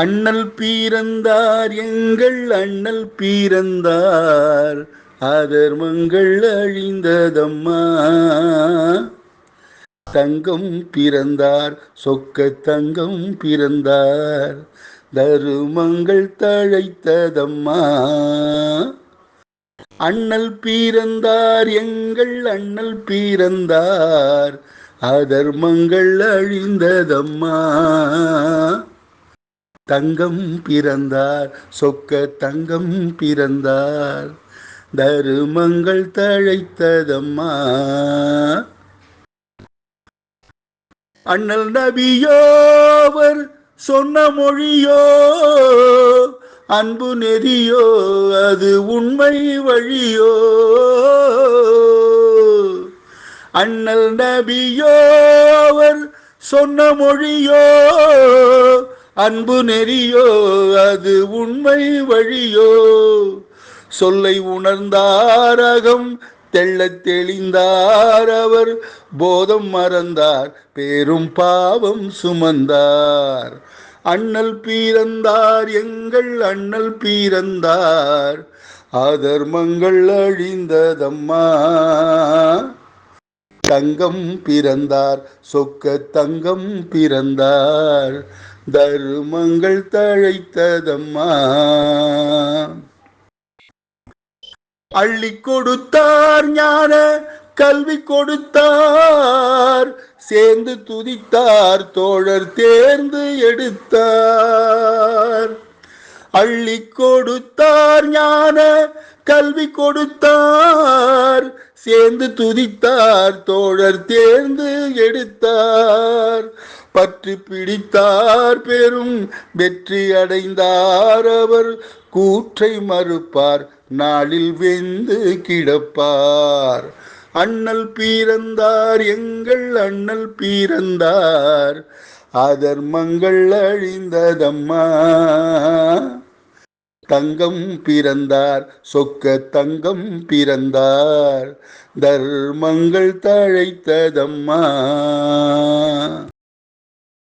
அண்ணல் பீரந்தார் எங்கள் அண்ணல் பீரந்தார் அதர்மங்கள் அழிந்ததம்மா. தங்கம் பிறந்தார் சொக்க தங்கம் பிறந்தார் தருமங்கள் தழைத்ததம்மா. அண்ணல் பீரந்தார் எங்கள் அண்ணல் பீரந்தார் அதர்மங்கள் அழிந்ததம்மா. தங்கம் பிறந்தார் சொக்க தங்கம் பிறந்தார். தருமங்கள் தழைத்ததம்மா. அண்ணல் நபியோவர் சொன்ன மொழியோ அன்பு நெறியோ அது உண்மை வழியோ. அண்ணல் நபியோவர் சொன்ன மொழியோ அன்பு நெறியோ அது உண்மை வழியோ? சொல்லை உணர்ந்தாரகம் தெள்ளத் தெளிந்தார் அவர். போதம் மறந்தார் பேரும் பாவம் சுமந்தார். அண்ணல் பீரந்தார் எங்கள் அண்ணல் பீரந்தார் அதர்மங்கள் அழிந்ததம்மா. தங்கம் பிறந்தார் சொக்க தங்கம் பிறந்தார். தருமங்கள் தழைத்ததம்மா. அள்ளி கொடுத்தார் ஞான கல்வி கொடுத்தார். சேர்ந்து துதித்தார் தோழர் தேர்ந்து எடுத்தார். அள்ளி கொடுத்தார் ஞான கல்வி கொடுத்தார் சேர்ந்து துதித்தார் தோழர் தேர்ந்து எடுத்தார். பற்றி பிடித்தார் பெரும் வெற்றி அடைந்தார் அவர் கூற்றை மறுப்பார் நாளில் வெந்து கிடப்பார். அண்ணல் பீரந்தார் எங்கள் அண்ணல் பீரந்தார் அதர்மங்கள் அழிந்ததம்மா. தங்கம் பிறந்தார் சொக்க தங்கம் பிறந்தார் தர்மங்கள் தழைத்ததம்மா.